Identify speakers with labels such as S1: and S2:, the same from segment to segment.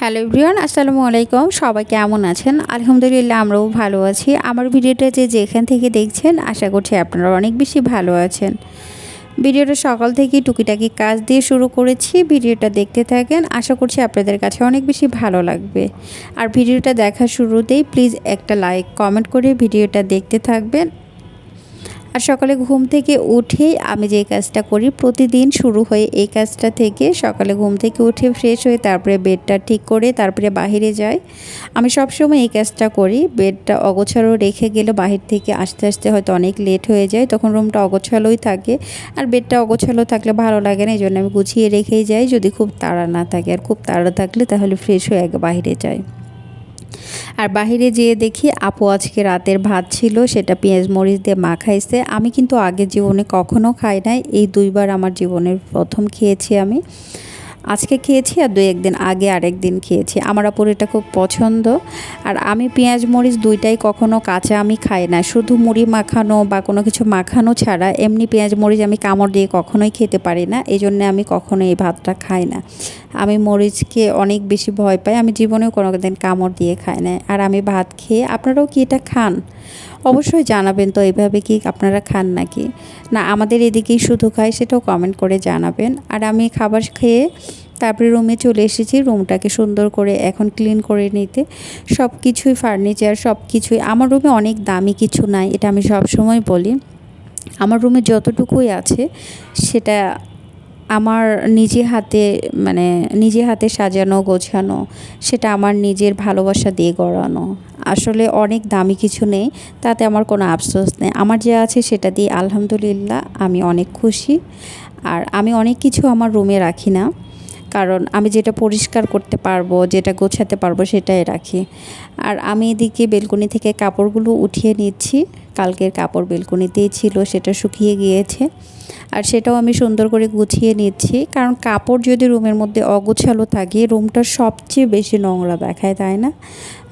S1: Hello everyone, আসসালামু আলাইকুম। সবাই কেমন আছেন? আলহামদুলিল্লাহ, আমরাও ভালো আছি। আমার ভিডিওটা যে যেখান থেকে দেখছেন, আশা করছি আপনারা অনেক বেশি ভালো আছেন। ভিডিওটা সকাল থেকেই টুকিটাকি কাজ দিয়ে শুরু করেছি। ভিডিওটা দেখতে থাকেন, আশা করছি আপনাদের কাছে অনেক বেশি ভালো লাগবে। আর ভিডিওটা দেখা শুরুতেই প্লিজ একটা লাইক, কমেন্ট করে ভিডিওটা দেখতে থাকবেন। আর সকালে ঘুম থেকে উঠেই আমি যে কাজটা করি, প্রতিদিন শুরু হয়ে এই কাজটা থেকে। সকালে ঘুম থেকে উঠে ফ্রেশ হয়ে তারপরে বেডটা ঠিক করে তারপরে বাহিরে যাই। আমি সবসময় এই কাজটা করি। বেডটা অগোছালো রেখে গেলে বাহির থেকে আসতে আসতে হয়তো অনেক লেট হয়ে যায়। তখন রুমটা অগোছালোই থাকে। আর বেডটা অগোছালো থাকলে ভালো লাগে না এই জন্য আমি গুছিয়ে রেখেই যাই। যদি খুব তাড়া না থাকে আর খুব তাড়া থাকলে তাহলে ফ্রেশ হয়ে আগে বাহিরে যাই। আর বাহিরে যেয়ে দেখি আপু আজকে রাতের ভাত ছিল, সেটা পেঁয়াজ মরিচ দিয়ে মাখাইছে আমি কিন্তু আগে জীবনে কখনো খাই নাই, এই দুইবার আমার জীবনের প্রথম খেয়েছি আমি। আজকে খেয়েছি আর দু একদিন আগে আরেক দিন খেয়েছি। আমার আপুর এটা খুব পছন্দ। আর আমি পেঁয়াজ, মরিচ দুইটাই কখনো কাঁচা আমি খাই না। শুধু মুড়ি মাখানো বা কোনো কিছু মাখানো ছাড়া এমনি পেঁয়াজ, মরিচ আমি কামড় দিয়ে কখনোই খেতে পারি না। এই জন্যে আমি কখনো এই ভাতটা খাই না। আমি মরিচকে অনেক বেশি ভয় পাই। আমি জীবনেও কোনো দিন কামড় দিয়ে খাই না আর আমি ভাত খেয়ে আপনারাও কি এটা খান? অবশ্যই জানাবেন তো এইভাবে কি আপনারা খান নাকি? না, আমাদের এদিকেই শুধু খাই সেটাও কমেন্ট করে জানাবেন। আর আমি খাবার খেয়ে তারপরে রুমে চলে এসেছি রুমটাকে সুন্দর করে এখন ক্লিন করে নিতে। সব কিছুই ফার্নিচার সব কিছুই আমার রুমে অনেক দামি কিছু নাই, এটা আমি সব সময় বলি। আমার রুমে যতটুকুই আছে, সেটা আমার নিজে হাতে মানে নিজে হাতে সাজানো, গোছানো, সেটা আমার নিজের ভালোবাসা দিয়ে গড়ানো। আসলে অনেক দামি কিছু নেই, তাতে আমার কোনো আফসোস নেই। আমার যে আছে সেটা দিয়ে আলহামদুলিল্লাহ আমি অনেক খুশি। আর আমি অনেক কিছু আমার রুমে রাখি না, কারণ আমি যেটা পরিষ্কার করতে পারব, যেটা গোছাতে পারব সেটাই রাখি। আর আমি এদিকে বেলকনি থেকে কাপড়গুলো উঠিয়ে নিচ্ছি। কালকের কাপড় বেলকনিতেই ছিল, সেটা শুকিয়ে গিয়েছে। আর সেটাও আমি সুন্দর করে গুছিয়ে নিচ্ছি। কারণ কাপড় যদি রুমের মধ্যে অগোছালো থাকে, রুমটা সবচেয়ে বেশি নোংরা দেখায়, তাই না?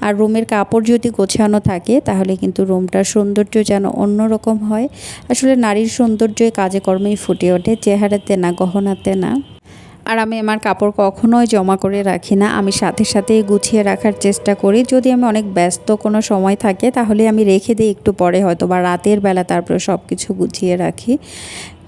S1: আর রুমের কাপড় যদি গোছানো থাকে, তাহলে কিন্তু রুমটার সৌন্দর্য যেন অন্যরকম হয়। আসলে নারীর সৌন্দর্যই কাজে কর্মেই ফুটে ওঠে, চেহারাতে না, গহনাতে না। আর আমি আমার কাপড় কখনোই জমা করে রাখি না। আমি সাথে সাথেই গুছিয়ে রাখার চেষ্টা করি। যদি আমি অনেক ব্যস্ত কোনো সময় থাকে, তাহলে আমি রেখে দিই একটু পরে হয়তো বা রাতের বেলা তারপরে সব কিছু গুছিয়ে রাখি।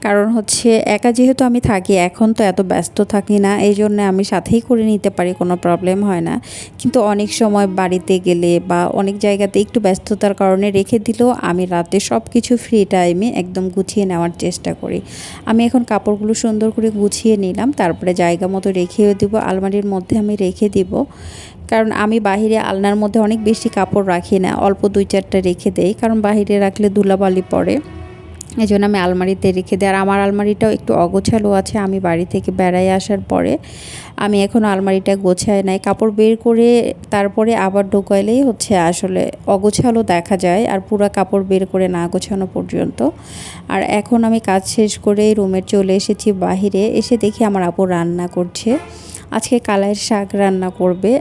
S1: কারণ হচ্ছে একা যেহেতু আমি থাকি, এখন তো এত ব্যস্ত থাকি না, এই জন্য আমি সাথেই করে নিতে পারি, কোনো প্রবলেম হয় না। কিন্তু অনেক সময় বাড়িতে গেলে বা অনেক জায়গাতে একটু ব্যস্ততার কারণে রেখে দিলেও আমি রাতে সব কিছু ফ্রি টাইমে একদম গুছিয়ে নেওয়ার চেষ্টা করি। আমি এখন কাপড়গুলো সুন্দর করে গুছিয়ে নিলাম, তারপরে জায়গা মতো রেখেও দিব, আলমারির মধ্যে আমি রেখে দিব। কারণ আমি বাহিরে আলনার মধ্যে অনেক বেশি কাপড় রাখি না, অল্প দুই চারটা রেখে দেই, কারণ বাহিরে রাখলে ধুলাবালি পড়ে। এই জন্য আমি আলমারিতে রেখে দিই। আর আমার আলমারিটাও একটু অগোছালো আছে, আমি বাড়ি থেকে বেড়াই আসার পরে। আমি এখন আলমারিটা গোছায় নাই, কাপড় বের করে তারপরে আবার ঢোকাইলেই হচ্ছে আসলে অগোছালো দেখা যায়, আর পুরো কাপড় বের করে না গোছানো পর্যন্ত। আর এখন আমি কাজ শেষ করে রুমে চলে এসেছি বাহিরে, এসে দেখি আমার আপু রান্না করছে। আজকে কালাইয়ের শাক রান্না করবে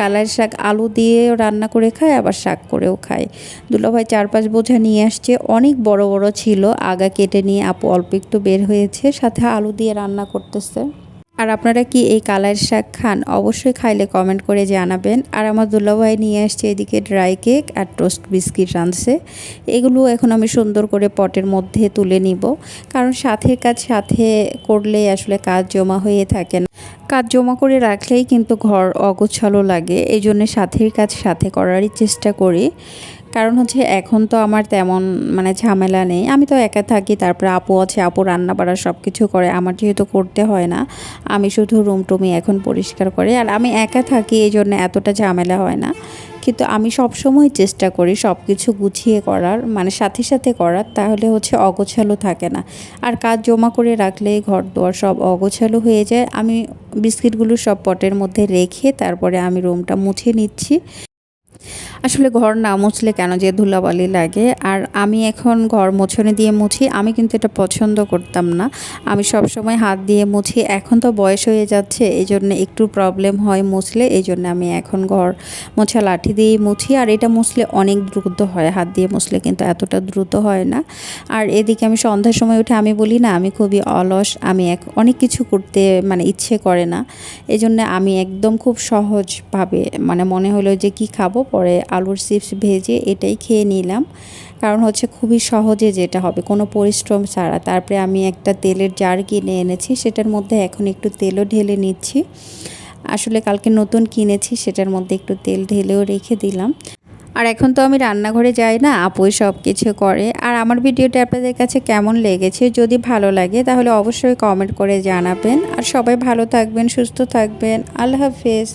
S1: কালার শাক আলু দিয়ে রান্না করে খায়, আবার শাক করেও খায়। দুলাভাই চার পাঁচ বোঝা নিয়ে আসছে, অনেক বড় বড় ছিল, আগা কেটে নিয়ে আপু অল্প একটু বের হয়েছে, সাথে আলু দিয়ে রান্না করতেছে। আর আপনারা কি এই কালার শাক খান? অবশ্যই খাইলে কমেন্ট করে জানাবেন। আর আমার দুলাভাই নিয়ে আসছে এদিকে ড্রাই কেক আর টোস্ট বিস্কিট রাঁধছে। এগুলো এখন আমি সুন্দর করে পটের মধ্যে তুলে নিব। কারণ সাথের কাজ সাথে করলে আসলে কাজ জমা হয়ে থাকে না। কাজ জমা করে রাখলেই কিন্তু ঘর অগোছালো লাগে। এই জন্য সাথের কাজ সাথে করারই চেষ্টা করি। কারণ হচ্ছে এখন তো আমার তেমন মানে ঝামেলা নেই। আমি তো একা থাকি, তারপরে আপু আছে, আপু রান্না বাড়া সব কিছু করে, আমার যেহেতু করতে হয় না, আমি শুধু রুম টুমি এখন পরিষ্কার করি। আর আমি একা থাকি এই জন্য এতটা ঝামেলা হয় না। কিন্তু আমি সব সময় চেষ্টা করি সব কিছু গুছিয়ে করার মানে সাথে সাথে করার, তাহলে হচ্ছে অগোছালো থাকে না। আর কাজ জমা করে রাখলে ঘর দোয়ার সব অগোছালো হয়ে যায়। আমি বিস্কিটগুলো সব পটের মধ্যে রেখে, তারপরে আমি রুমটা মুছে নিচ্ছি। আসলে ঘর না মুছলে কেন যে ধুলাবালি লাগে? আর আমি এখন ঘর মোছনে দিয়ে মুছি, আমি কিন্তু এটা পছন্দ করতাম না। আমি সব সময় হাত দিয়ে মুছি, এখন তো বয়স হয়ে যাচ্ছে এই জন্য একটু প্রবলেম হয় মুছলে এই জন্য আমি এখন ঘর মোছা লাঠি দিয়ে মুছি। আর এটা মুছলে অনেক দ্রুত হয়, হাত দিয়ে মুছলে কিন্তু এতটা দ্রুত হয় না। আর এদিকে আমি সন্ধ্যার সময় উঠে আমি বলি, না, আমি খুবই অলস, আমি এক, অনেক কিছু করতে মানে ইচ্ছে করে না। এই জন্য আমি একদম খুব সহজভাবে মানে মনে হলো যে কি খাব? পরে আলুর চিপস ভেজে এটাই খেয়ে নিলাম। কারণ হচ্ছে খুবই সহজে যেটা হবে, কোনো পরিশ্রম ছাড়া। তারপরে আমি একটা তেলের জার কিনে এনেছি, সেটার মধ্যে এখন একটু তেলও ঢেলে নিচ্ছি। আসলে কালকে নতুন কিনেছি, সেটার মধ্যে একটু তেল ঢেলেও রেখে দিলাম। আর এখন তো আমি রান্নাঘরে যাই না, আপুই সব কিছু করে। আর আমার ভিডিওটা আপনাদের কাছে কেমন লেগেছে, যদি ভালো লাগে তাহলে অবশ্যই কমেন্ট করে জানাবেন। আর সবাই ভালো থাকবেন, সুস্থ থাকবেন। আল্লাহ হাফেজ।